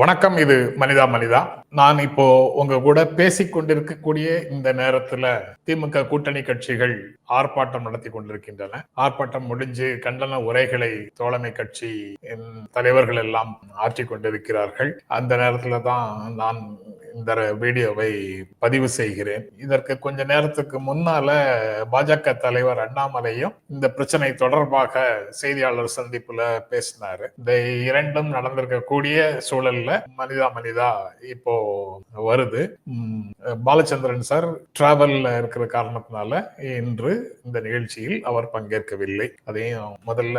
வணக்கம் இது மனிதா மனிதா. நான் இப்போ உங்க கூட பேசிக் கொண்டிருக்கக்கூடிய இந்த நேரத்துல திமுக கூட்டணி கட்சிகள் ஆர்ப்பாட்டம் நடத்தி கொண்டிருக்கின்றன. ஆர்ப்பாட்டம் முடிஞ்சு கண்டன உரைகளை தோழமை கட்சி தலைவர்கள் எல்லாம் ஆற்றி கொண்டிருக்கிறார்கள். அந்த நேரத்துல தான் நான் இந்த வீடியோவை பதிவு செய்கிறேன். இதற்கு கொஞ்ச நேரத்துக்கு முன்னால பாஜக தலைவர் அண்ணாமலையும் இந்த பிரச்சனை தொடர்பாக செய்தியாளர் சந்திப்புல பேசினாரு. இந்த இரண்டும் நடந்திருக்கக்கூடிய சூழல்ல மனிதா மனிதா இப்போ வருது. பாலச்சந்திரன் சார் டிராவல்ல இருக்கிற காரணத்தினால இன்று இந்த நிகழ்ச்சியில் அவர் பங்கேற்கவில்லை. அதையும் முதல்ல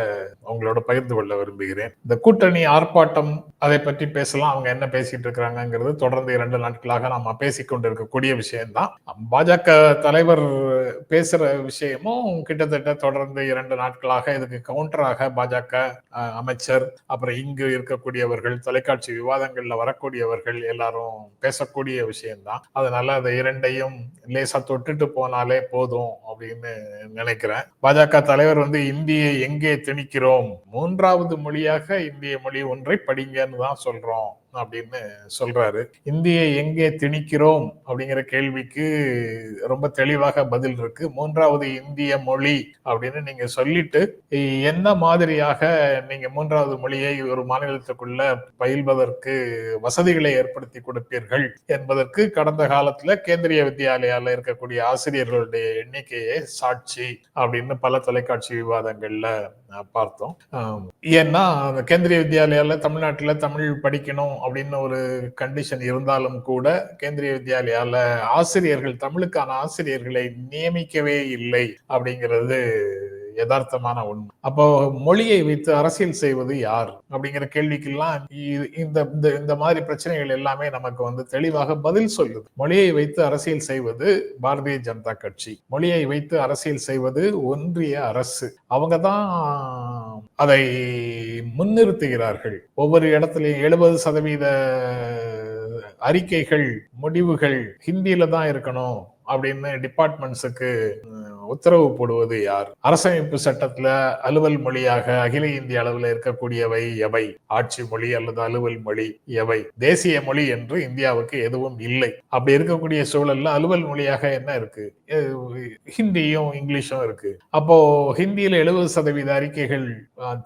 உங்களோட பகிர்ந்து கொள்ள விரும்புகிறேன். இந்த கூட்டணி ஆர்ப்பாட்டம் அதை பற்றி பேசலாம். அவங்க என்ன பேசிட்டு இருக்கிறாங்கிறது தொடர்ந்து இரண்டு நாட்களாக நாம பேசிக்கொண்டிருக்கக்கூடிய விஷயம்தான். பாஜக தலைவர் பேசுற விஷயமும் கிட்டத்தட்ட தொடர்ந்து இரண்டு நாட்களாக இதுக்கு கவுண்டராக பாஜக அமைச்சர் அப்புறம் இங்கு இருக்கக்கூடியவர்கள் தொலைக்காட்சி விவாதங்கள்ல வரக்கூடியவர்கள் எல்லாரும் பேசக்கூடிய விஷயம்தான். அதனால அதை இரண்டையும் லேசா தொட்டுட்டு போனாலே போதும் அப்படின்னு நினைக்கிறேன். பாஜக தலைவர் வந்து இந்தியை எங்கே திணிக்கிறோம்? மூன்றாவது மொழியாக இந்திய மொழி ஒன்றை படிங்கன்னு தான் சொல்றோம். அப்படின்னு சொல்றாரு. இந்தியை எங்கே திணிக்கிறோம் அப்படிங்கிற கேள்விக்கு ரொம்ப தெளிவாக பதில் இருக்கு. மூன்றாவது இந்திய மொழி அப்படின்னு நீங்க சொல்லிட்டு என்ன மாதிரியாக நீங்க மூன்றாவது மொழியை ஒரு மாநிலத்துக்குள்ள பயில்வதற்கு வசதிகளை ஏற்படுத்தி கொடுப்பீர்கள் என்பதற்கு கடந்த காலத்துல கேந்திரிய வித்யாலயால இருக்கக்கூடிய ஆசிரியர்களுடைய எண்ணிக்கையே சாட்சி அப்படின்னு பல தொலைக்காட்சி விவாதங்கள்ல பார்த்தோம். ஏன்னா அந்த கேந்திரிய வித்யாலயால தமிழ்நாட்டில் தமிழ் படிக்கணும் அப்படின்னு ஒரு கண்டிஷன் இருந்தாலும் கூட கேந்திரிய வித்யாலயால ஆசிரியர்கள் தமிழுக்கான ஆசிரியர்களை நியமிக்கவே இல்லை அப்படிங்கிறது யதார்த்தமான உண்மை. அப்போ மொழியை வைத்து அரசியல் செய்வது யார்? அப்படிங்கிற கேள்விக்கெல்லாம் இந்த இந்த- இந்த மாதிரி பிரச்சனைகள் எல்லாமே நமக்கு வந்து தெளிவாக பதில் சொல்லுது. மொழியை வைத்து அரசியல் செய்வது பாரதிய ஜனதா கட்சி. மொழியை வைத்து அரசியல் செய்வது ஒன்றிய அரசு. அவங்க தான் அதை முன்னிறுத்துகிறார்கள். ஒவ்வொரு இடத்துலையும் எழுபது சதவீத அறிக்கைகள் முடிவுகள் ஹிந்தியில தான் இருக்கணும் அப்படின்னு டிபார்ட்மெண்ட்ஸுக்கு உத்தரவு போடுவது யார்? அரசமைப்பு சட்டத்துல அலுவல் மொழியாக அகில இந்திய அளவில் இருக்கக்கூடியவை எவை? ஆட்சி மொழி அல்லது அலுவல் மொழி எவை? தேசிய மொழி என்று இந்தியாவுக்கு எதுவும் இல்லை. அப்படி இருக்கக்கூடிய சூழல்ல அலுவல் மொழியாக என்ன இருக்கு? ஹிந்தியும் இங்கிலீஷும் இருக்கு. அப்போ ஹிந்தியில எழுபது சதவீத அறிக்கைகள்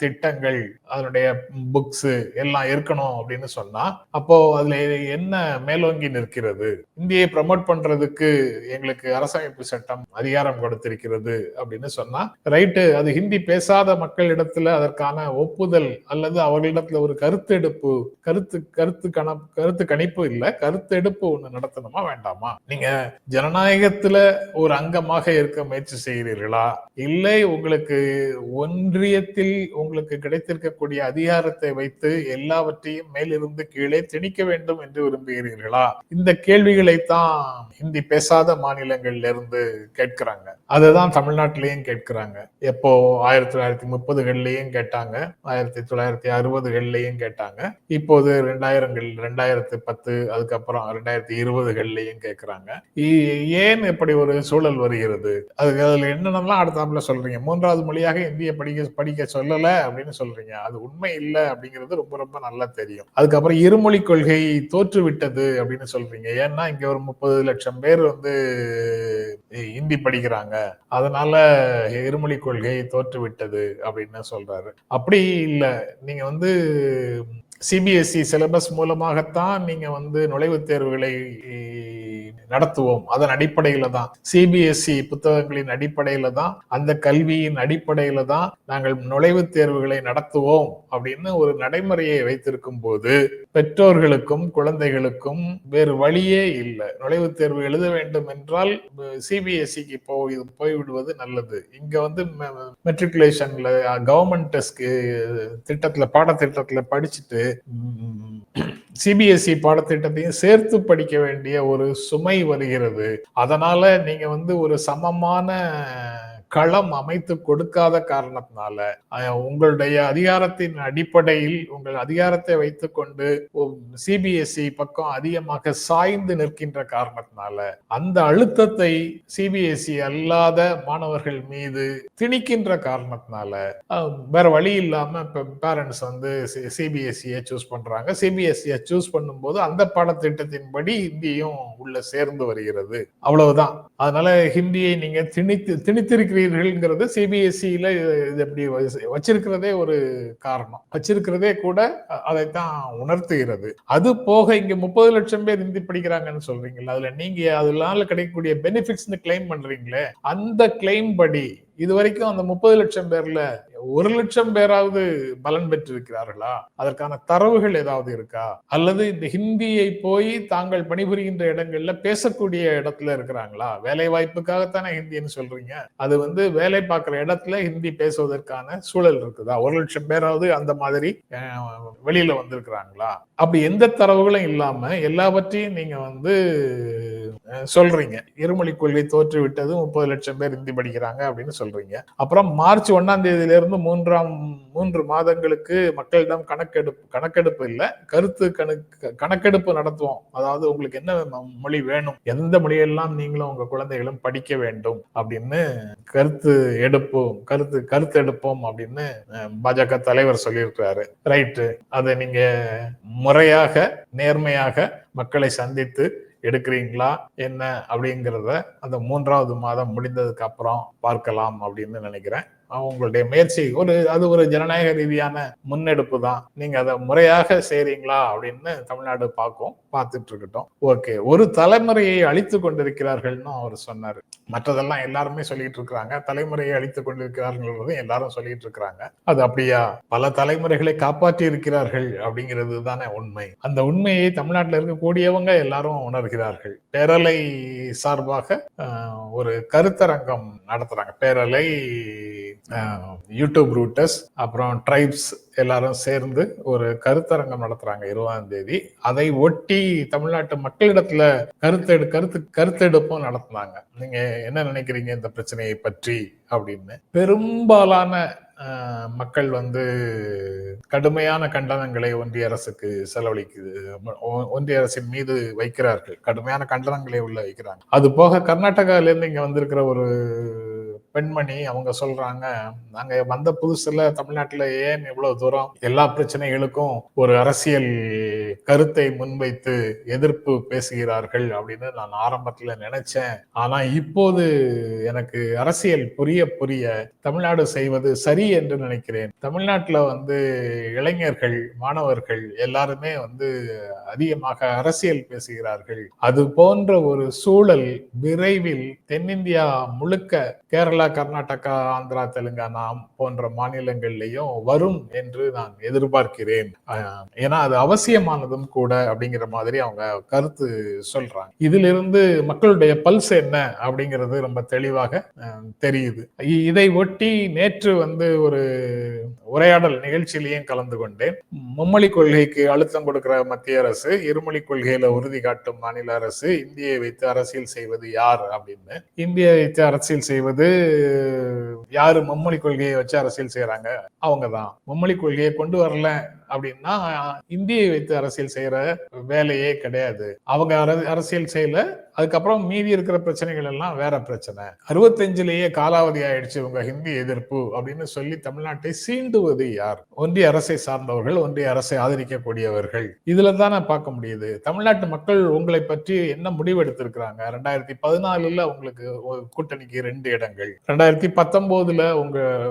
திட்டங்கள் அதனுடைய புக்ஸ் எல்லாம் இருக்கணும் அப்படின்னு சொன்னா அப்போ அதுல என்ன மேலோங்கி நிற்கிறது? இந்தியை ப்ரமோட் பண்றதுக்கு எங்களுக்கு அரசமைப்பு சட்டம் அதிகாரம் கொடுத்திருக்கிறது அப்படின்னு சொன்னா ரைட்டு அது ஹிந்தி பேசாத மக்களிடத்துல அதற்கான ஒப்புதல் அல்லது அவர்களிடத்துல ஒரு கருத்தெடுப்பு கருத்து கருத்து கண கருத்து கணிப்பு இல்லை கருத்தெடுப்பு ஒண்ணு நடத்தணுமா வேண்டாமா? நீங்க ஜனநாயகத்துல ஒரு அங்கமாக இருக்க முயற்சி செய்கிறீர்களா? இல்லை உங்களுக்கு ஒன்றியத்தில் உங்களுக்கு கிடைத்திருக்கக்கூடிய அதிகாரத்தை வைத்து எல்லாவற்றையும் மேலிருந்து கீழே திணிக்க வேண்டும் என்று விரும்புகிறீர்களா? இந்த கேள்விகளை தான் ஹிந்தி பேசாத மாநிலங்கள்ல இருந்து கேட்கிறாங்க. அதுதான் தமிழ்நாட்டிலையும் கேட்கிறாங்க. எப்போ ஆயிரத்தி தொள்ளாயிரத்தி முப்பதுகள்லயும் கேட்டாங்க. ஆயிரத்தி தொள்ளாயிரத்தி அறுபதுகள்லயும் கேட்டாங்க. இப்போது ரெண்டாயிரங்கள் ரெண்டாயிரத்து பத்து அதுக்கப்புறம் ரெண்டாயிரத்தி இருபதுகள்லயும் கேட்கிறாங்க. ஏன் இப்படி ஒரு சூழல் வருகிறது? அதுக்கு அதுல என்னென்னலாம் அடுத்தாப்புல சொல்றீங்க? மூன்றாவது மொழியாக இந்திய படிக்க படிக்க சொல்லல அப்படின்னு சொல்றீங்க. அது உண்மை இல்லை அப்படிங்கிறது ரொம்ப ரொம்ப நல்லா தெரியும். அதுக்கப்புறம் இருமொழி கொள்கை தோற்றுவிட்டது அப்படின்னு சொல்றீங்க. ஏன்னா இங்க ஒரு முப்பது லட்சம் பேர் வந்து ஹிந்தி படிக்கிறாங்க. அதனால இருமொழி கொள்கை தோற்றுவிட்டது அப்படின்னு சொல்றாரு. அப்படி இல்லை. நீங்க வந்து சிபிஎஸ்இ சிலபஸ் மூலமாகத்தான் நீங்க வந்து நுழைவுத் தேர்வுகளை நடத்துவோம். அதன் அடிப்படையில தான். சிபிஎஸ்இ புத்தகங்களின் அடிப்படையில தான் அந்த கல்வியின் அடிப்படையில தான் நாங்கள் நுழைவுத் தேர்வுகளை நடத்துவோம் அப்படின்னு ஒரு நடைமுறையை வைத்திருக்கும் போது பெற்றோர்களுக்கும் குழந்தைகளுக்கும் வேறு வழியே இல்லை. நுழைவுத் தேர்வு எழுத வேண்டும் என்றால் சிபிஎஸ்சிக்கு போய் போய்விடுவது நல்லது. இங்க வந்து மெட்ரிகுலேஷன்ல கவர்மெண்ட் திட்டத்துல பாடத்திட்டத்துல படிச்சுட்டு சிபிஎஸ்இ பாடத்திட்டத்தையும் சேர்த்து படிக்க வேண்டிய ஒரு சுமை வருகிறது அதனால நீங்க வந்து ஒரு சமமான களம் அமைத்து கொடுக்காத காரணத்தினால உங்களுடைய அதிகாரத்தின் அடிப்படையில் உங்கள் அதிகாரத்தை வைத்துக்கொண்டு சிபிஎஸ்இ பக்கம் அதிகமாக சாய்ந்து நிற்கின்ற காரணத்தினால அந்த அழுத்தத்தை சிபிஎஸ்இ அல்லாத மாணவர்கள் மீது திணிக்கின்ற காரணத்தினால வேற வழி இல்லாம பேரண்ட்ஸ் வந்து சிபிஎஸ்இ சூஸ் பண்றாங்க. சிபிஎஸ்இயை சூஸ் பண்ணும்போது அந்த பாடத்திட்டத்தின்படி ஹிந்தியும் உள்ள சேர்ந்து வருகிறது. அவ்வளவுதான். அதனால ஹிந்தியை நீங்க திணித்து திணித்திருக்கிறீர்கள்ங்கிறது சிபிஎஸ்சியில இது எப்படி வச்சிருக்கிறதே ஒரு காரணம். வச்சிருக்கிறதே கூட அதைத்தான் உணர்த்துகிறது. அது போக இங்க முப்பது லட்சம் பேர் இந்தி படிக்கிறாங்கன்னு சொல்றீங்களா அதுல நீங்க அதனால கிடைக்கக்கூடிய பெனிஃபிட்ஸ்னு கிளைம் பண்றீங்களே அந்த கிளைம் படி இது வரைக்கும் அந்த முப்பது லட்சம் பேர்ல ஒரு லட்சம் பேராவது பலன் பெற்றிருக்கிறார்களா? அதற்கான தரவுகள் ஏதாவது இருக்கா? அல்லது இந்த ஹிந்தியை போய் தாங்கள் பணிபுரிகின்ற இடங்கள்ல பேசக்கூடிய இடத்துல இருக்கிறாங்களா? வேலை வாய்ப்புக்காகத்தானே ஹிந்தின்னு சொல்றீங்க. அது வந்து வேலை பார்க்குற இடத்துல ஹிந்தி பேசுவதற்கான சூழல் இருக்குதா? ஒரு லட்சம் பேராவது அந்த மாதிரி வெளியில வந்திருக்கிறாங்களா? அப்படி எந்த தரவுகளும் இல்லாம எல்லாவற்றையும் நீங்க வந்து சொல்றீங்க. இருமொழி கொள்கை தோற்று விட்டது முப்பது லட்சம் பேர் ஹிந்தி படிக்கிறாங்க அப்படின்னு சொல்றீங்க. அப்புறம் மார்ச் ஒன்னாம் தேதியில இருந்து மூன்றாம் மூன்று மாதங்களுக்கு மக்களிடம் கணக்கெடுப்பு கணக்கெடுப்பு இல்லை கருத்து கணக்கு கணக்கெடுப்பு நடத்துவோம். அதாவது உங்களுக்கு என்ன ம- மொழி வேணும்? எந்த மொழியெல்லாம் நீங்களும் உங்க குழந்தைகளும் படிக்க வேண்டும்? அப்படின்னு கருத்து எடுப்போம். கருத்து கருத்து எடுப்போம் அப்படின்னு பாஜக தலைவர் சொல்லியிருக்கிறாரு. ரைட்டு. அதை நீங்க முறையாக நேர்மையாக மக்களை சந்தித்து எடுக்கிறீங்களா? என்ன? அப்படிங்கிறத அந்த மூன்றாவது மாதம் முடிந்ததுக்கு அப்புறம் பார்க்கலாம் அப்படின்னு நினைக்கிறேன். அவங்களுடைய உங்களுடைய முயற்சி ஒரு அது ஒரு ஜனநாயக ரீதியான முன்னெடுப்பு தான். நீங்க அதை முறையாக செய்றீங்களா அப்படின்னு தமிழ்நாடு பார்க்கும் பார்த்துட்டு இருக்கட்டும். ஓகே ஒரு தலைமுறையை அழித்து கொண்டிருக்கிறார்கள்னு அவர் சொன்னாரு. மற்றதெல்லாம் எல்லாருமே சொல்லிட்டு இருக்கிறாங்க. தலைமுறையை அழித்து கொண்டிருக்கிறார்கள் எல்லாரும் சொல்லிட்டு இருக்கிறாங்க. அது அப்படியா? பல தலைமுறைகளை காப்பாற்றி இருக்கிறார்கள் அப்படிங்கிறது தானே உண்மை. அந்த உண்மையை தமிழ்நாட்டில் இருக்கக்கூடியவங்க எல்லாரும் உணர்கிறார்கள். பேரலை சார்பாக ஒரு கருத்தரங்கம் நடத்துறாங்க. பேரலை யூடியூப் ரூட்டர்ஸ் அப்புறம் ட்ரைப்ஸ் எல்லாரும் சேர்ந்து ஒரு கருத்தரங்கம் நடத்துறாங்க இருபதாம் தேதி. அதை ஒட்டி தமிழ்நாட்டு மக்களிடத்துல கருத்தெடு கருத்து கருத்தெடுப்பும் நடத்தினாங்க. நீங்க என்ன நினைக்கிறீங்க இந்த பிரச்சனையை பற்றி அப்படின்னு? பெரும்பாலான மக்கள் வந்து கடுமையான கண்டனங்களை ஒன்றிய அரசுக்கு செலவழிக்குது. ஒன்றிய அரசின் மீது வைக்கிறார்கள். கடுமையான கண்டனங்களை உள்ள வைக்கிறாங்க. அது போக கர்நாடகாவிலேருந்து இங்க வந்திருக்கிற ஒரு பெண்மணி அவங்க சொல்றாங்க நாங்க வந்த புதுசுல தமிழ்நாட்டுல ஏன் இவ்வளவு தூரம் எல்லா பிரச்சனைகளுக்கும் ஒரு அரசியல் கருத்தை முன்வைத்து எதிர்ப்பு பேசுகிறார்கள்? அப்படின்னு நான் ஆரம்பத்துல நினைச்சேன். ஆனா இப்போது எனக்கு அரசியல் புரிய புரிய தமிழ்நாடு செய்வது சரி என்று நினைக்கிறேன். தமிழ்நாட்டுல வந்து இளைஞர்கள் மாணவர்கள் எல்லாருமே வந்து அதிகமாக அரசியல் பேசுகிறார்கள். அது போன்ற ஒரு சூழல் விரைவில் தென்னிந்தியா முழுக்க கேரளா கர்நாடகா ஆந்திரா தெலுங்கானா போன்ற மாநிலங்கள்லையும் வரும் என்று நான் எதிர்பார்க்கிறேன். ஏன்னா அது அவசியமானதும் கூட அப்படிங்கிற மாதிரி அவங்க கருத்து சொல்றாங்க. இதிலிருந்து மக்களுடைய பல்ஸ் என்ன அப்படிங்கிறது ரொம்ப தெளிவாக தெரியுது. இதை ஒட்டி நேற்று வந்து ஒரு உரையாடல் நிகழ்ச்சியிலையும் கலந்து கொண்டேன். மும்மொழி கொள்கைக்கு அழுத்தம் கொடுக்கிற மத்திய அரசு இருமொழி கொள்கையில உறுதி காட்டும் மாநில அரசு இந்தியை வைத்து அரசியல் செய்வது யார் அப்படின்னு. இந்தியை வைத்து அரசியல் செய்வது யாரு மும்மொழி கொள்கையை வச்சு அரசியல் செய்யறாங்க அவங்கதான். மும்மொழி கொள்கையை கொண்டு வரல அப்படின்னா இந்தியை வைத்து அரசியல் செய்யற வேலையே கிடையாது. அவங்க அரசியல் செய்யல. அதுக்கப்புறம் மீதி இருக்கிற பிரச்சனைகள் எல்லாம் வேற பிரச்சனை. அறுபத்தஞ்சிலேயே காலாவதி ஆயிடுச்சு உங்க ஹிந்தி எதிர்ப்பு அப்படின்னு சொல்லி தமிழ்நாட்டை சீண்டுவது யார்? ஒன்றிய அரசை சார்ந்தவர்கள் ஒன்றிய அரசை ஆதரிக்கக்கூடியவர்கள். இதுல தானே பார்க்க முடியுது. தமிழ்நாட்டு மக்கள் உங்களை பற்றி என்ன முடிவு எடுத்திருக்கிறாங்க? ரெண்டாயிரத்தி பதினாலுல உங்களுக்கு கூட்டணிக்கு ரெண்டு இடங்கள். ரெண்டாயிரத்தி பத்தொன்பதுல உங்க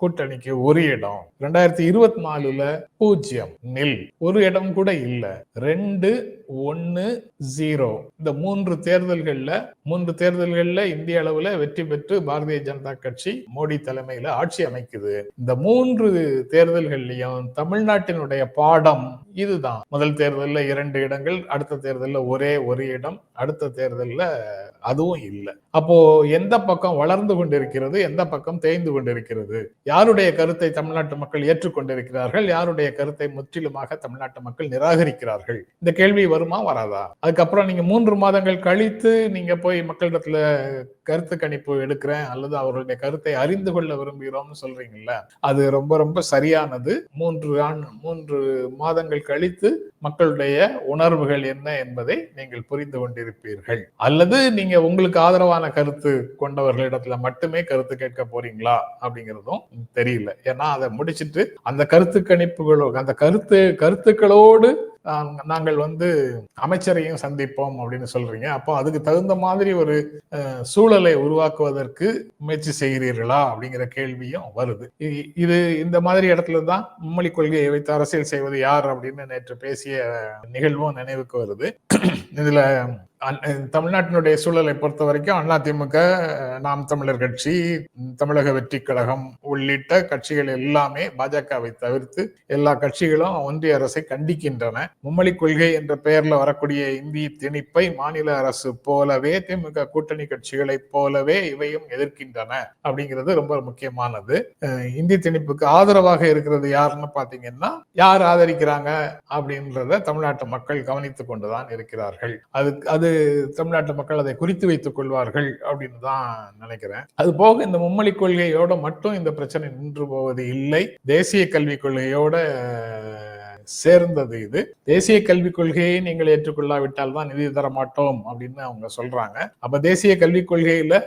கூட்டணிக்கு ஒரு இடம். ரெண்டாயிரத்தி இருபத்தி நாலுல பூ பூஜ்ஜியம் நில். ஒரு இடம் கூட இல்ல. ரெண்டு ஒன்னு ஜீரோ. இந்த மூன்று தேர்தல்கள்ல மூன்று தேர்தல்கள்ல இந்திய அளவுல வெற்றி பெற்று பாரதிய ஜனதா கட்சி மோடி தலைமையில ஆட்சி அமைக்குது. இந்த மூன்று தேர்தல்கள்லயும் தமிழ்நாட்டினுடைய பாடம் இதுதான். முதல் தேர்தலில் இரண்டு இடங்கள் அடுத்த தேர்தலில் ஒரே ஒரு இடம் அடுத்த தேர்தலில் அதுவும் இல்லை. அப்போ எந்த பக்கம் வளர்ந்து கொண்டிருக்கிறது எந்த பக்கம் தேய்ந்து கொண்டிருக்கிறது? யாருடைய கருத்தை தமிழ்நாட்டு மக்கள் ஏற்றுக்கொண்டிருக்கிறார்கள்? யாருடைய கருத்தை முற்றிலுமாக தமிழ்நாட்டு மக்கள் நிராகரிக்கிறார்கள்? இந்த கேள்வி வருமா வராதா? அதுக்கப்புறம் நீங்க மூன்று மாதங்கள் கழித்து நீங்க போய் மக்களிடத்துல கருத்து கணிப்பு எடுக்கிறேன் அல்லது அவர்களுடைய கருத்தை அறிந்து கொள்ள விரும்புகிறோம்னு சொல்றீங்கல்ல அது ரொம்ப ரொம்ப சரியானது. மூன்று ஆண் மூன்று மாதங்கள் கழித்து மக்களுடைய உணர்வுகள் என்ன என்பதை நீங்கள் புரிந்து கொண்டிருப்பீர்கள். அல்லது நீங்க உங்களுக்கு ஆதரவான கருத்து கொண்டவர்களிடத்துல மட்டுமே கருத்து கேட்க போறீங்களா அப்படிங்கிறதும் தெரியல. ஏன்னா அதை முடிச்சிட்டு அந்த கருத்து கணிப்புகளோ அந்த கருத்து கருத்துக்களோடு நாங்கள் வந்து அமைச்சரையும் சந்திப்போம் அப்படின்னு சொல்றீங்க. அப்போ அதுக்கு தகுந்த மாதிரி ஒரு சூழலை உருவாக்குவதற்கு முயற்சி செய்கிறீர்களா அப்படிங்கிற கேள்வியும் வருது. இது இந்த மாதிரி இடத்துல தான் மும்மொழி கொள்கையை வைத்து அரசியல் செய்வது யார் அப்படின்னு நேற்று பேசிய நிகழ்வும் நினைவுக்கு வருது. இதுல தமிழ்நாட்டினுடைய சூழலை பொறுத்த வரைக்கும் அதிமுக நாம் தமிழர் கட்சி தமிழக வெற்றி கழகம் உள்ளிட்ட கட்சிகள் எல்லாமே பாஜகவை தவிர்த்து எல்லா கட்சிகளும் ஒன்றிய அரசை கண்டிக்கின்றன. மும்மொழி கொள்கை என்ற பெயர்ல வரக்கூடிய இந்திய திணிப்பை மாநில அரசு போலவே திமுக கூட்டணி கட்சிகளைப் போலவே இவையும் எதிர்க்கின்றன அப்படிங்கிறது ரொம்ப முக்கியமானது. இந்தி திணிப்புக்கு ஆதரவாக இருக்கிறது யாருன்னு பாத்தீங்கன்னா யார் ஆதரிக்கிறாங்க அப்படின்றத தமிழ்நாட்டு மக்கள் கவனித்துக் கொண்டுதான் இருக்கிறார்கள். அது அது தமிழ்நாட்டு மக்கள் அதை குறித்து வைத்துக் கொள்வார்கள் அப்படின்னு தான் நினைக்கிறேன். அது போக இந்த மும்மொழி கொள்கையோட மட்டும் இந்த பிரச்சனை நின்று போவது இல்லை. தேசிய கல்விக் கொள்கையோட சேர்ந்தது இது. தேசிய கல்விக் கொள்கையை நீங்கள் ஏற்றுக்கொள்ளாவிட்டால் தான் நிதி தர மாட்டோம் அப்படின்னு அவங்க சொல்றாங்க. அப்ப தேசிய கல்விக் கொள்கையில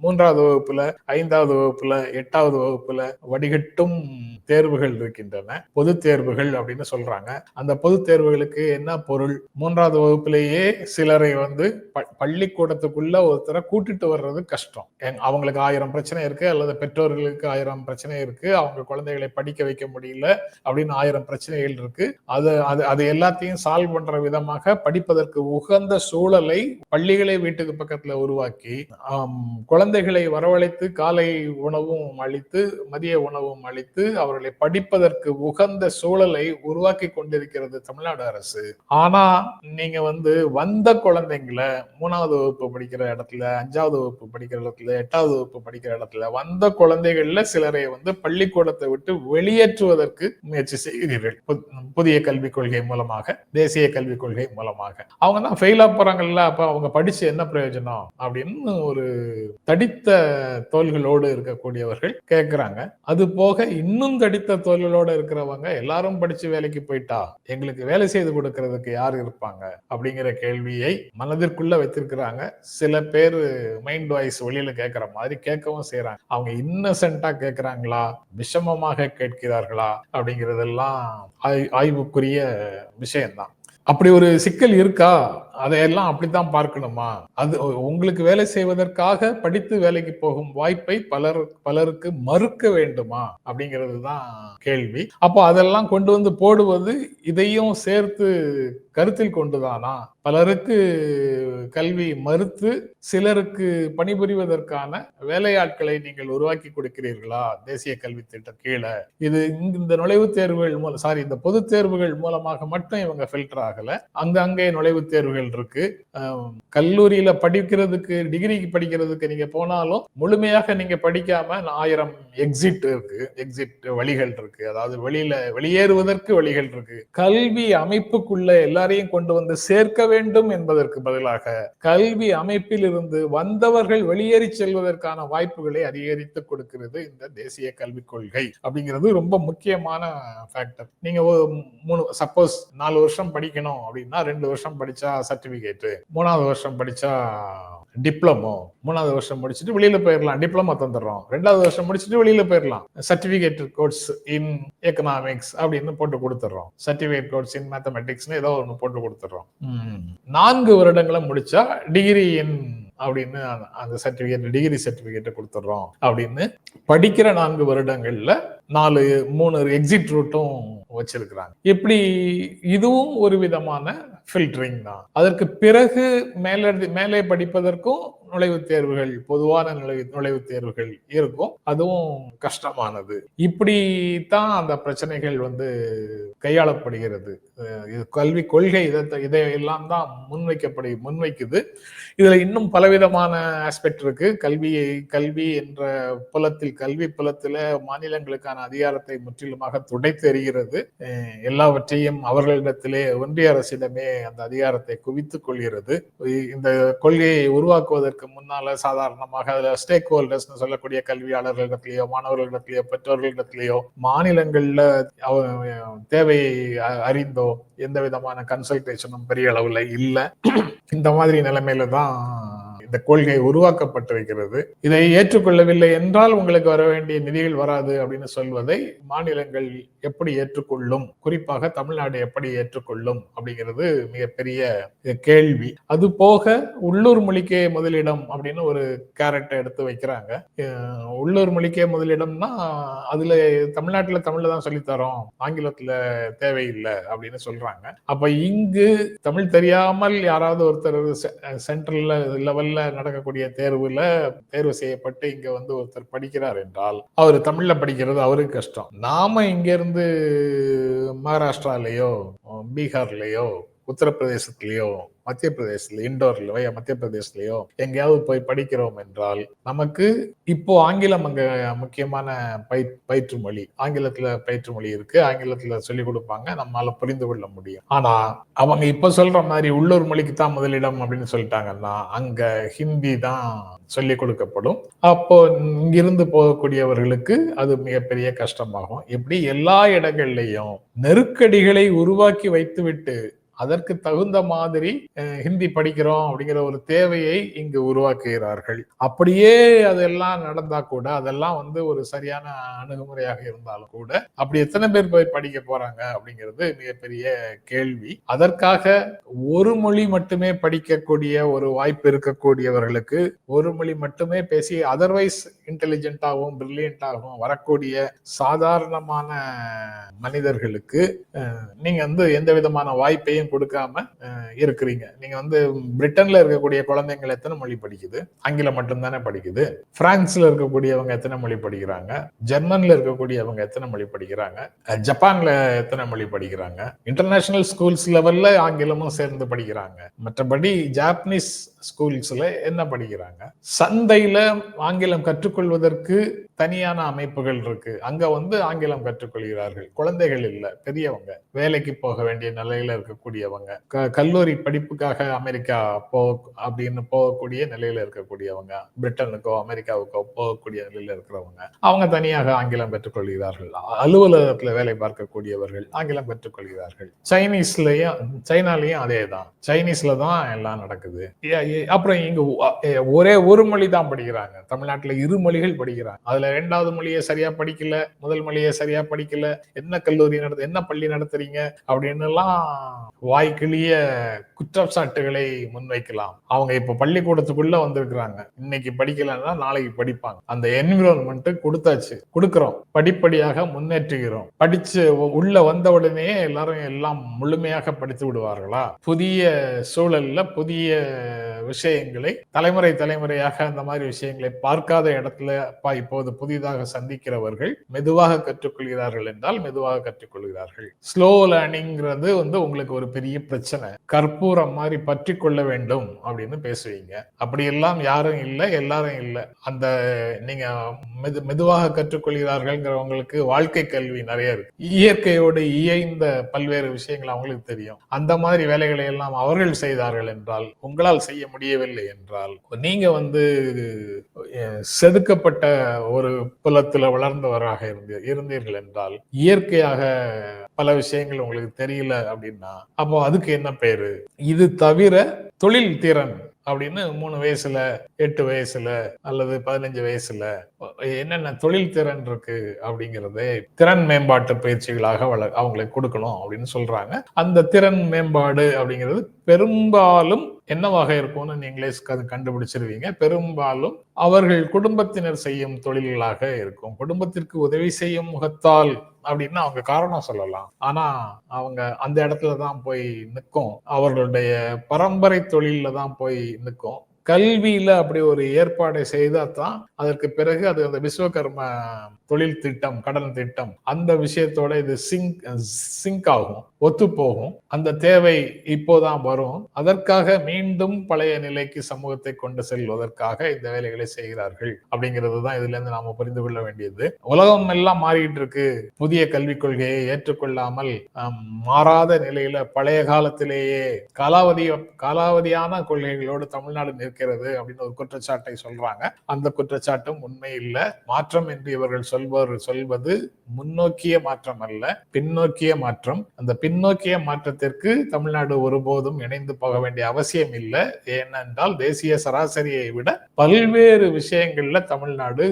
மூன்றாவது வகுப்புல ஐந்தாவது வகுப்புல எட்டாவது வகுப்புல வடிகட்டும் தேர்வுகள் இருக்கின்றன. பொது தேர்வுகள் அப்படின்னு சொல்றாங்க. அந்த பொது தேர்வுகளுக்கு என்ன பொருள்? மூன்றாவது வகுப்பிலேயே சிலரை வந்து ப- பள்ளிக்கூடத்துக்குள்ள ஒருத்தரை கூட்டிட்டு வர்றது கஷ்டம். அவங்களுக்கு ஆயிரம் பிரச்சனை இருக்கு அல்லது பெற்றோர்களுக்கு ஆயிரம் பிரச்சனை இருக்கு அவங்க குழந்தைகளை படிக்க வைக்க முடியல அப்படின்னு ஆயிரம் பிரச்சனைகள் இருக்கு. அது அது அது எல்லாத்தையும் சால்வ் பண்ற விதமாக படிப்பதற்கு உகந்த சூழலை பள்ளிகளை வீட்டுக்கு பக்கத்துல உருவாக்கி ஆம், குழந்தைகளை வரவழைத்து காலை உணவும் அளித்து மதிய உணவும் அளித்து அவர்களை படிப்பதற்கு உகந்த சூழலை உருவாக்கி கொண்டிருக்கிறது தமிழ்நாடு அரசு. ஆனா நீங்க வந்து வந்த குழந்தைங்களை மூணாவது வகுப்பு படிக்கிற இடத்துல அஞ்சாவது வகுப்பு படிக்கிற இடத்துல எட்டாவது வகுப்பு படிக்கிற இடத்துல வந்த குழந்தைகள்ல சிலரை வந்து பள்ளிக்கூடத்தை விட்டு வெளியேற்றுவதற்கு முயற்சி செய்கிறீர்கள். புதிய கல்விக் கொள்கை மூலமாக தேசிய கல்விக் கொள்கை மூலமாக. அவங்க தான் ஃபெயிலா போறாங்கல்ல அப்ப அவங்க படிச்சு என்ன பிரயோஜனம்? அப்படின்னு ஒரு தடித்த தோள்களோடு இருக்கக்கூடியவர்கள் கேட்கிறாங்க அது போக இன்னும் தடித்த தோள்களோடு இருக்கிறவங்க எல்லாரும் படிச்சு வேலைக்கு போயிட்டா எங்களுக்கு வேலை செய்து கொடுக்கறதுக்கு யார் இருப்பாங்க? அப்படிங்கிற கேள்வியை மனதிற்குள்ள வைத்திருக்கிறாங்க. சில பேர் மைண்ட் வாய்ஸ் வெளியில கேட்கிற மாதிரி கேட்கவும் செய்யறாங்க அவங்க இன்னசென்ட்டா கேட்கிறாங்களா விஷமமாக கேட்கிறார்களா? அப்படிங்கிறதெல்லாம் ஆய்வுக்குரிய விஷயம்தான். அப்படி ஒரு சிக்கல் இருக்கா? அதையெல்லாம் அப்படித்தான் பார்க்கணுமா? அது உங்களுக்கு வேலை செய்வதற்காக படித்து வேலைக்கு போகும் வாய்ப்பை பலர் பலருக்கு மறுக்க வேண்டுமா? அப்படிங்கிறது தான் கேள்வி. அப்போ அதெல்லாம் கொண்டு வந்து போடுவது இதையும் சேர்த்து கருத்தில் கொண்டுதானா? பலருக்கு கல்வி மறுத்து சிலருக்கு பணிபுரிவதற்கான வேலையாட்களை நீங்கள் உருவாக்கி கொடுக்கிறீர்களா? தேசிய கல்வி திட்டம் கீழே. இது இந்த நுழைவுத் தேர்வுகள் மூலம் சாரி இந்த பொதுத் தேர்வுகள் மூலமாக மட்டும் இவங்க ஃபில்டர் ஆகல. அங்கங்கே நுழைவுத் தேர்வுகள் இருக்கு. கல்லூரியில படிக்கிறதுக்கு டிகிரிக்கு படிக்கிறதுக்கு நீங்க போனாலும் முழுமையாக நீங்க படிக்காம ஆயிரம் எக்ஸிட் இருக்கு. எக்ஸிட் வழிகள் இருக்கு. அதாவது வெளியில வெளியேறுவதற்கு வழிகள் இருக்கு. கல்வி அமைப்புக்குள்ள எல்லாரையும் கொண்டு வந்து சேர்க்க வேண்டும் என்பதற்கு பதிலாக கல்வி அமைப்பில் இருந்து வந்தவர்கள் வெளியேறி செல்வதற்கான வாய்ப்புகளை அதிகரித்து கொடுக்கிறது இந்த தேசிய கல்விக் கொள்கை அப்படிங்கிறது ரொம்ப முக்கியமான ஃபேக்டர் நீங்க மூணு சப்போஸ் நாலு வருஷம் படிக்கணும் அப்படின்னா ரெண்டு வருஷம் படிச்சா சர்டிஃபிகேட்டு மூணாவது வருஷம் படித்தா டிப்ளமோ மூணாவது வருஷம் முடிச்சுட்டு வெளியில போயிடலாம் டிப்ளமோ தந்துடுறோம். ரெண்டாவது வருஷம் முடிச்சுட்டு வெளியில போயிடலாம் சர்டிபிகேட் கோர்ஸ் இன் எக்கனாமிக்ஸ் அப்படின்னு போட்டு கொடுத்துட்றோம். சர்டிபிகேட் கோர்ஸ் இன் மேத்தமெட்டிக்ஸ்னு ஏதோ ஒன்று போட்டு கொடுத்துட்றோம். நான்கு வருடங்களை முடிச்சா டிகிரி இன் அப்படின்னு அந்த- அந்த சர்டிபிகேட் டிகிரி சர்டிபிகேட்டை கொடுத்துட்றோம் அப்படின்னு படிக்கிற நான்கு வருடங்கள்ல நாலு மூணு எக்ஸிட் ரூட்டும் வச்சிருக்கிறாங்க. இப்படி இதுவும் ஒரு விதமான ஃபில்டரிங் தான். அதற்கு பிறகு மேலே மேலே படிப்பதற்கும் நுழைவுத் தேர்வுகள் பொதுவான நுழைவு நுழைவுத் தேர்வுகள் இருக்கும். அதுவும் கஷ்டமானது. இப்படித்தான் அந்த பிரச்சனைகள் வந்து கையாளப்படுகிறது. இது கல்வி கொள்கை இதை இதையெல்லாம் தான் முன்வைக்கப்படு முன்வைக்குது. இதுல இன்னும் பலவிதமான ஆஸ்பெக்ட் இருக்கு. கல்வியை கல்வி என்ற புலத்தில் கல்வி புலத்துல மாநிலங்களுக்கான அதிகாரத்தை முற்றிலுமாக துடைத்தெறிகிறது அஹ் எல்லாவற்றையும் அவர்களிடத்திலே ஒன்றிய அரசிடமே அந்த அதிகாரத்தை குவித்துக் கொள்கிறது. இந்த கொள்கையை உருவாக்குவதற்கு முன்னால சாதாரணமாக அதுல ஸ்டேக் ஹோல்டர்ஸ் சொல்லக்கூடிய கல்வியாளர்களிடத்திலேயோ மாணவர்களிடத்திலேயோ பெற்றோர்களிடத்திலேயோ மாநிலங்கள்ல தேவையை அறிந்தோ எந்த விதமான கன்சல்டேஷனும் பெரிய அளவுல இல்லை. இந்த மாதிரி நிலைமையில தான் இந்த கொள்கை உருவாக்கப்பட்டிருக்கிறது இதை ஏற்றுக்கொள்ளவில்லை என்றால் உங்களுக்கு வர வேண்டிய நிதிகள் வராது அப்படின்னு சொல்வதை மாநிலங்கள் எப்படி ஏற்றுக்கொள்ளும்? குறிப்பாக தமிழ்நாடு எப்படி ஏற்றுக்கொள்ளும்? அப்படிங்கிறது மிகப்பெரிய கேள்வி. அது போக உள்ளூர் மொழிக்கே முதலிடம் அப்படின்னு ஒரு கேரக்டர் எடுத்து வைக்கிறாங்க. உள்ளூர் மொழிக்கே முதலிடம்னா அதுல தமிழ்நாட்டுல தமிழ்ல தான் சொல்லித்தரோம் ஆங்கிலத்துல தேவையில்லை அப்படின்னு சொல்றாங்க. அப்ப இங்கு தமிழ் தெரியாமல் யாராவது ஒருத்தர் சென்ட்ரல் லெவல்ல நடக்கக்கூடிய தேர்வுல தேர்வு செய்யப்பட்டு இங்க வந்து ஒருத்தர் படிக்கிறார் என்றால் அவர் தமிழ்ல படிக்கிறது அவருக்கு கஷ்டம். நாம இங்க இருந்து மகாராஷ்டிராலேயோ பீகார்லயோ உத்தரப்பிரதேசத்திலேயோ மத்திய பிரதேசத்துல இண்டோர்லயோ மத்திய பிரதேசத்திலேயோ எங்கேயாவது போய் படிக்கிறோம் என்றால் நமக்கு இப்போ ஆங்கிலம் அங்க முக்கியமான பை பயிற்று மொழி ஆங்கிலத்துல பயிற்று மொழி இருக்கு. ஆங்கிலத்துல சொல்லி கொடுப்பாங்க. நம்மளால புரிந்து கொள்ள முடியும். ஆனா அவங்க இப்ப சொல்ற மாதிரி உள்ளூர் மொழிக்கு தான் முதலிடம் அப்படின்னு சொல்லிட்டாங்கன்னா அங்க ஹிந்தி தான் சொல்லிக் கொடுக்கப்படும். அப்போ இங்கிருந்து போகக்கூடியவர்களுக்கு அது மிகப்பெரிய கஷ்டமாகும். இப்படி எல்லா இடங்கள்லையும் நெருக்கடிகளை உருவாக்கி வைத்துவிட்டு அதற்கு தகுந்த மாதிரி ஹிந்தி படிக்கிறோம் அப்படிங்கிற ஒரு தேவையை இங்கு உருவாக்குகிறார்கள். அப்படியே அதெல்லாம் நடந்தா கூட அதெல்லாம் வந்து ஒரு சரியான அணுகுமுறையாக இருந்தாலும் கூட அப்படி எத்தனை பேர் போய் படிக்க போறாங்க அப்படிங்கிறது மிகப்பெரிய கேள்வி. அதற்காக ஒரு மொழி மட்டுமே படிக்கக்கூடிய ஒரு வாய்ப்பு இருக்கக்கூடியவர்களுக்கு ஒரு மொழி மட்டுமே பேசி அதர்வைஸ் இன்டெலிஜென்ட்டாகவும் பிரில்லியண்டாகவும் வரக்கூடிய சாதாரணமான மனிதர்களுக்கு நீங்க வந்து எந்த விதமான வாய்ப்பையும் கொடுக்காம இருக்கிறீங்க? நீங்க வந்து பிரிட்டன்ல இருக்கக்கூடிய குழந்தைங்கள் எத்தனை மொழி படிக்குது? ஆங்கிலம் மட்டும்தானே படிக்குது? பிரான்ஸ்ல இருக்கக்கூடியவங்க எத்தனை மொழி படிக்கிறாங்க? ஜெர்மன்ல இருக்கக்கூடியவங்க எத்தனை மொழி படிக்கிறாங்க? ஜப்பான்ல எத்தனை மொழி படிக்கிறாங்க? இன்டர்நேஷனல் ஸ்கூல்ஸ் லெவல்ல ஆங்கிலமும் சேர்ந்து படிக்கிறாங்க. மற்றபடி ஜாப்பனீஸ் ஸ்கூல்ஸ்ல என்ன படிக்கிறாங்க? சந்தையில ஆங்கிலம் கற்றுக்கொள்வதற்கு தனியான அமைப்புகள் இருக்கு. அங்க வந்து ஆங்கிலம் கற்றுக்கொள்கிறார்கள். குழந்தைகள் இல்ல பெரியவங்க. வேலைக்கு போக வேண்டிய நிலையில இருக்கக்கூடிய இருக்கக்கூடியவங்க. க- கல்லூரி படிப்புக்காக அமெரிக்கா போ அப்படின்னு போகக்கூடிய நிலையில இருக்கக்கூடியவங்க பிரிட்டனுக்கோ அமெரிக்காவுக்கோ போகக்கூடிய நிலையில இருக்கிறவங்க அவங்க தனியாக ஆங்கிலம் பெற்றுக்கொள்கிறார்கள் அலுவலகத்துல வேலை பார்க்கக்கூடியவர்கள் ஆங்கிலம் பெற்றுக்கொள்கிறார்கள் சைனீஸ்லயும் சைனாலயும் அதே தான் சைனீஸ்ல தான் எல்லாம் நடக்குது. ஏ- அப்புறம் இங்க ஒ- ஒரே ஒரு மொழி தான் படிக்கிறாங்க. தமிழ்நாட்டுல இரு மொழிகள் படிக்கிறாங்க. அதுல ரெண்டாவது மொழியை சரியா படிக்கல முதல் மொழியை சரியா படிக்கல என்ன கல்லூரி நடத்து என்ன பள்ளி நடத்துறீங்க அப்படின்னு எல்லாம் வாய்க்கிளிய குற்றச்சாட்டுகளை முன்வைக்கலாம். அவங்க இப்ப பள்ளிக்கூடத்துக்குள்ள வந்திருக்கிறாங்க. இன்னைக்கு படிக்கலன்னா நாளைக்கு படிப்பாங்க. அந்த என்விரான்மெண்ட் கொடுத்தாச்சு. கொடுக்கிறோம். படிப்படியாக முன்னேற்றுகிறோம். படிச்சு உள்ள வந்த உடனே எல்லாரும் எல்லாம் முழுமையாக படித்து விடுவார்களா? புதிய சூழல்ல புதிய விஷயங்களை தலைமுறை தலைமுறையாக அந்த மாதிரி விஷயங்களை பார்க்காத இடத்துல இப்போது புதிதாக சந்திக்கிறவர்கள் மெதுவாக கற்றுக்கொள்கிறார்கள் என்றால் மெதுவாக கற்றுக்கொள்கிறார்கள். ஸ்லோ லேர்னிங்கிறது வந்து உங்களுக்கு ஒரு பெரிய பிரச்சனை. கற்பூரம் மாதிரி பற்றி கொள்ள வேண்டும் அப்படின்னு பேசுவீங்க. அப்படி எல்லாம் யாரும் இல்லை எல்லாரும் இல்லை. அந்த நீங்க மெது மெதுவாக கற்றுக்கொள்கிறார்கள்ங்கிறவங்களுக்கு வாழ்க்கை கல்வி நிறைய இருக்கு. இயற்கையோடு இயைந்த பல்வேறு விஷயங்கள் அவங்களுக்கு தெரியும். அந்த மாதிரி வேலைகளை எல்லாம் அவர்கள் செய்தார்கள் என்றால் உங்களால் செய்ய முடியவில்லை என்றால் நீங்க வந்து செதுக்கப்பட்ட ஒரு புலத்துல வளர்ந்தவராக இருந்து இருந்தீர்கள் என்றால் இயற்கையாக பல விஷயங்கள் உங்களுக்கு தெரியல அப்படின்னா அப்போ அதுக்கு என்ன பேரு? இது தவிர தொழில் திறன் அப்படின்னு மூணு வயசுல எட்டு வயசுல அல்லது பதினஞ்சு வயசுல என்னென்ன தொழில் திறன் இருக்கு அப்படிங்கறதை திறன் மேம்பாட்டு பயிற்சிகளாக வள அவங்களுக்கு கொடுக்கணும் அப்படின்னு சொல்றாங்க. அந்த திறன் மேம்பாடு அப்படிங்கிறது பெரும்பாலும் என்னவாக இருக்கும்னு நீங்களே கண்டுபிடிச்சிருவீங்க. பெரும்பாலும் அவர்கள் குடும்பத்தினர் செய்யும் தொழில்களாக இருக்கும். குடும்பத்திற்கு உதவி செய்யும் முகத்தால் அப்படின்னு அவங்க காரணம் சொல்லலாம். ஆனா அவங்க அந்த இடத்துல தான் போய் நிற்கும் அவர்களுடைய பரம்பரை தொழில தான் போய் நிற்கும் கல்வியில அப்படி ஒரு ஏற்பாடை செய்தா தான் அதற்கு பிறகு அது அந்த விஸ்வகர்ம தொழில் திட்டம் கடன் திட்டம் அந்த விஷயத்தோட இது சிங்க் சிங்க் ஆகும். ஒத்துப்போகும். அந்த தேவை இப்போதான் வரும். அதற்காக மீண்டும் பழைய நிலைக்கு சமூகத்தை கொண்டு செல்வதற்காக இந்த வேலைகளை செய்கிறார்கள் அப்படிங்கிறது தான் இதுல இருந்து நாம புரிந்து கொள்ள வேண்டியது. உலகம் எல்லாம் மாறிட்டு இருக்கு. புதிய கல்விக் கொள்கையை ஏற்றுக்கொள்ளாமல் மாறாத நிலையில பழைய காலத்திலேயே காலாவதி காலாவதியான கொள்கைகளோடு தமிழ்நாடு நிற்கிறது அப்படின்னு ஒரு குற்றச்சாட்டை சொல்றாங்க. அந்த குற்றச்சாட்டும் உண்மை இல்லை. மாற்றம் என்று இவர்கள் சொல்வர் சொல்வது முன்னோக்கிய மாற்றம் அல்ல பின்னோக்கிய மாற்றம். அந்த பின் பின்னோக்கிய மாற்றத்திற்கு தமிழ்நாடு ஒருபோதும் இணைந்து போக வேண்டிய அவசியம் இல்லை. ஏனென்றால் தேசிய சராசரியை விட பல்வேறு விஷயங்கள்ல தமிழ்நாடு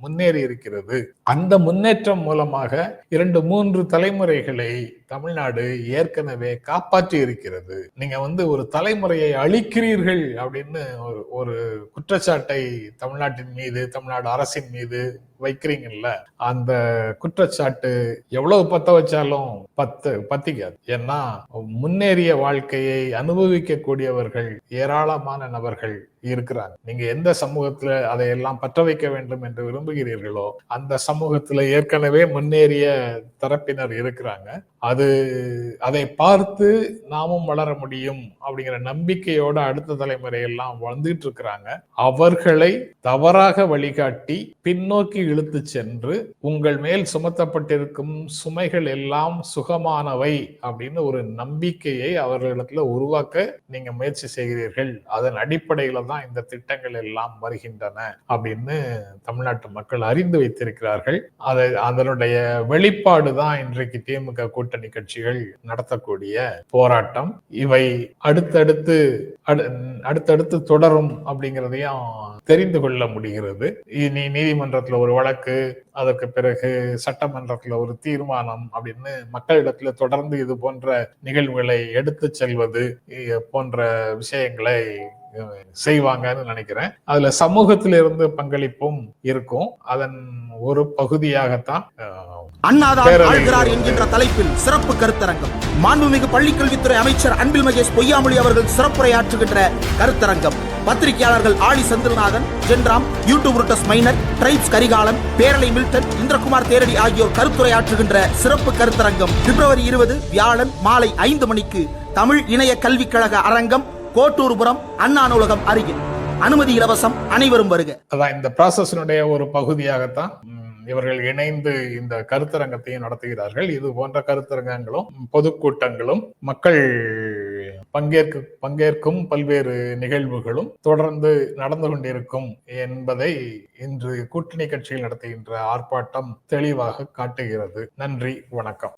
முன்னேறி இருக்கிறது. அந்த முன்னேற்றம் மூலமாக இரண்டு மூன்று தலைமுறைகளை தமிழ்நாடு ஏற்கனவே காப்பாற்றி இருக்கிறது நீங்க வந்து ஒரு தலைமுறையை அழிக்கிறீர்கள் அப்படின்னு ஒரு ஒரு குற்றச்சாட்டை தமிழ்நாட்டின் மீது தமிழ்நாடு அரசின் மீது வைக்கிறீங்கல்ல அந்த குற்றச்சாட்டு எவ்வளவு பத்த வச்சாலும் பத்து பத்திக்காது. ஏன்னா முன்னேறிய வாழ்க்கையை அனுபவிக்கக்கூடியவர்கள் ஏராளமான நபர்கள் இருக்கிறாங்க. நீங்க எந்த சமூகத்துல அதையெல்லாம் பற்ற வைக்க வேண்டும் என்று விரும்புகிறீர்களோ அந்த சமூகத்துல ஏற்கனவே முன்னேறிய தரப்பினர் இருக்கிறாங்க. அது அது அதை பார்த்து நாமும் வளர முடியும் அப்படிங்கிற நம்பிக்கையோட அடுத்த தலைமுறை எல்லாம் வந்துட்டு இருக்கிறாங்க அவர்களை தவறாக வழிகாட்டி பின்னோக்கி இழுத்து சென்று உங்கள் மேல் சுமத்தப்பட்டிருக்கும் சுமைகள் எல்லாம் சுகமானவை அப்படின்னு ஒரு நம்பிக்கையை அவர்களிடத்துல உருவாக்க நீங்க முயற்சி செய்கிறீர்கள். அதன் அடிப்படையில தான் இந்த திட்டங்கள் எல்லாம் வருகின்றன அப்படின்னு தமிழ்நாட்டு மக்கள் அறிந்து வைத்திருக்கிறார்கள். அதை அதனுடைய வெளிப்பாடு தான் இன்றைக்கு திமுக கூட்டணி கட்சிகள் நடத்தக்கூடிய போராட்டம். இவை அடுத்தடுத்து அடுத்தடுத்து தொடரும் அப்படிங்கிறதையும் தெரிந்து கொள்ள முடிகிறது. இனி நீதிமன்றத்துல ஒரு வழக்கு அதற்கு பிறகு சட்டமன்றத்துல ஒரு தீர்மானம் அப்படின்னு மக்களிடத்துல தொடர்ந்து இது போன்ற நிகழ்வுகளை எடுத்து செல்வது போன்ற விஷயங்களை செய்வாங்கன்னு நினைக்கிறேன். அதுல சமூகத்திலிருந்து பங்களிப்பும் இருக்கும். அதன் ஒரு பகுதியாகத்தான் அண்ணாதான் என்கின்ற தலைப்பில் சிறப்பு கருத்தரங்கம். மாண்புமிகு பள்ளிக்கல்வித்துறை அமைச்சர் அன்பில் மகேஷ் பொய்யாமொழி அவர்கள் சிறப்புரையாற்றுகின்ற கருத்தரங்கம். பத்திரிகையாளர்கள் ஆளி செந்தில்நாதன் ஜென்ராம் யூடியூப் ருட்டஸ் மைனர் டிரைப்ஸ் கரிகாலன் பேரலை மில்டன் இந்திரகுமார் தேரடி ஆகியோர் கருத்துரையாற்றுகின்ற சிறப்பு கருத்தரங்கம். பிப்ரவரி இருபது வியாழன் மாலை ஐந்து மணிக்கு தமிழ் இணைய கல்விக் கழக அரங்கம் கோட்டூர்புரம் அண்ணா நூலகம் அருகில் அனுமதி இலவசம் அனைவரும் வருக. அதான் இந்த ப்ராசஸினுடைய ஒரு பகுதியாகத்தான் இவர்கள் இணைந்து இந்த கருத்தரங்கத்தையும் நடத்துகிறார்கள். இது போன்ற கருத்தரங்கங்களும் பொதுக்கூட்டங்களும் மக்கள் பங்கேற்க பங்கேற்கும் பல்வேறு நிகழ்வுகளும் தொடர்ந்து நடந்து கொண்டிருக்கும் என்பதை இன்று கூட்டணி கட்சியில் நடத்துகின்ற ஆர்ப்பாட்டம் தெளிவாக காட்டுகிறது. நன்றி வணக்கம்.